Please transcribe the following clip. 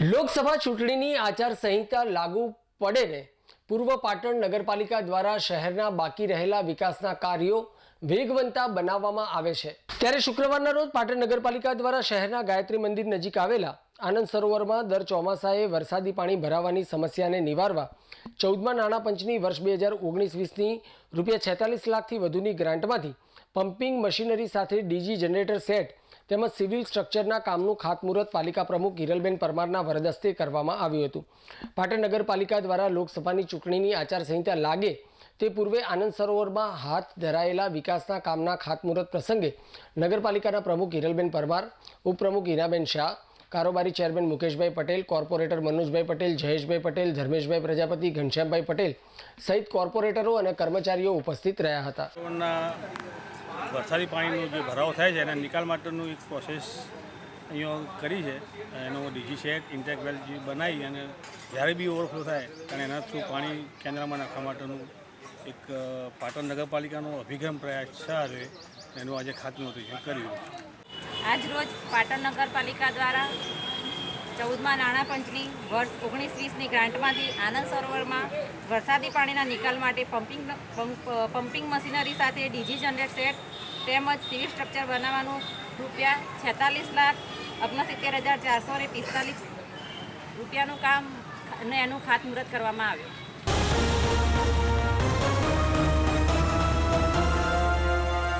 લોકસભા ચૂંટણીની આચારસંહિતા લાગુ પડે ને, પૂર્વ પાટણ નગરપાલિકા દ્વારા શહેરના બાકી રહેલા વિકાસના કાર્યો વેગવંતા બનાવવામાં આવે છે. ત્યારે શુક્રવારના રોજ પાટણ નગરપાલિકા દ્વારા શહેરના ગાયત્રી મંદિર નજીક આવેલા આનંદ સરોવરમાં દર ચોમાસાએ વરસાદી પાણી ભરાવાની સમસ્યાને નિવારવા ચૌદમા નાણાં પંચની વર્ષ બે હજાર ઓગણીસ વીસની રૂપિયા છેતાલીસ લાખથી વધુની ગ્રાન્ટમાંથી પમ્પિંગ મશીનરી સાથે ડીજી જનરેટર સેટ તેમજ સિવિલ સ્ટ્રક્ચરના કામનું ખાતમુહૂર્ત પાલિકા પ્રમુખ હિરલબેન પરમારના વરદસ્તે કરવામાં આવ્યું હતું. પાટણ નગરપાલિકા દ્વારા લોકસભાની ચૂંટણીની આચારસંહિતા લાગે તે પૂર્વે આનંદ સરોવરમાં હાથ ધરાયેલા વિકાસના કામના ખાતમુહૂર્ત પ્રસંગે નગરપાલિકાના પ્રમુખ હિરલબેન પરમાર, ઉપપ્રમુખ હિનાબેન શાહ કારોબારી ચેરમેન મુકેશભાઈ પટેલ, કોર્પોરેટર મનોજભાઈ પટેલ, જયેશભાઈ પટેલ, ધર્મેશભાઈ પ્રજાપતિ, ઘનશ્યામભાઈ પટેલ સહિત કોર્પોરેટરો અને કર્મચારીઓ ઉપસ્થિત રહ્યા હતા. વરસાદી પાણીનો જે ભરાવો થાય છે, એના નિકાલ માટેનું એક પ્રોસેસ અહીંયા કરી છે. એનો ડીજી સેટ, ઇન્ટેક વેલ જે બનાવી અને જ્યારે બી ઓવરફ્લો થાય અને એના થ્રુ પાણી કેન્દ્રમાં નાખવા માટેનું એક પાટણ નગરપાલિકાનો અભિગમ પ્રયાસ છે એનું આજે ખાતમુહૂર્ત કર્યું. આજ રોજ પાટણ નગરપાલિકા દ્વારા ચૌદમા નાણાં પંચની વર્ષ ઓગણીસ વીસની ગ્રાન્ટમાંથી આનંદ સરોવરમાં વરસાદી પાણીના નિકાલ માટે પમ્પિંગ પંપ- પમ્પિંગ મશીનરી સાથે ડીજી જનરેટ સેટ તેમજ સિવિલ સ્ટ્રક્ચર બનાવવાનું રૂપિયા છેતાલીસ લાખ ઓગણસિત્તેર હજાર ચારસો ને પિસ્તાલીસ રૂપિયાનું કામ અને એનું ખાતમુહૂર્ત કરવામાં આવ્યું.